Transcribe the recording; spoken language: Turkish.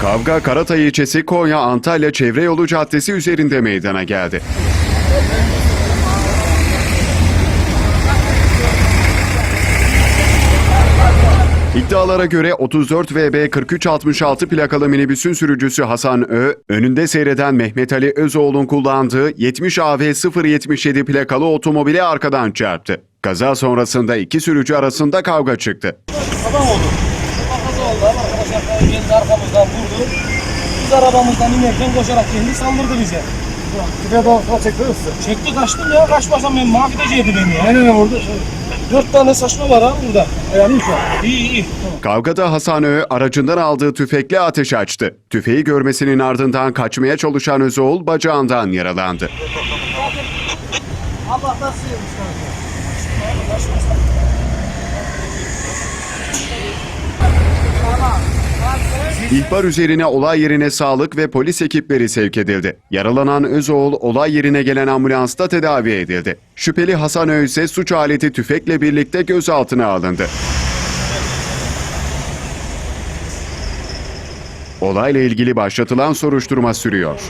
Kavga Karatay ilçesi Konya Antalya Çevre Yolu Caddesi üzerinde meydana geldi. İddialara göre 34 VB 4366 plakalı minibüsün sürücüsü Hasan Ö, önünde seyreden Mehmet Ali Özoğlu'nun kullandığı 70 AV 077 plakalı otomobili arkadan çarptı. Kaza sonrasında iki sürücü arasında kavga çıktı. Adam oldu. Kaza oldu ama arkadaşlar. Biz arabamızdan inerken koşarak geldi saldırdı bize. Tipe doğru çekti ısı. Çekti kaçtım ya kaçmasam ben mahvedecekti beni ya. Aynen vurdu. Dört tane saçma var ha burada. Yani iyi şu an. İyi iyi. Kavgada Hasan Ö aracından aldığı tüfekle ateş açtı. Tüfeği görmesinin ardından kaçmaya çalışan Özoğul bacağından yaralandı. Allah'tan sıyırmışlar. İhbar üzerine olay yerine sağlık ve polis ekipleri sevk edildi. Yaralanan Özoğul olay yerine gelen ambulansta tedavi edildi. Şüpheli Hasan Ö ise suç aleti tüfekle birlikte gözaltına alındı. Olayla ilgili başlatılan soruşturma sürüyor.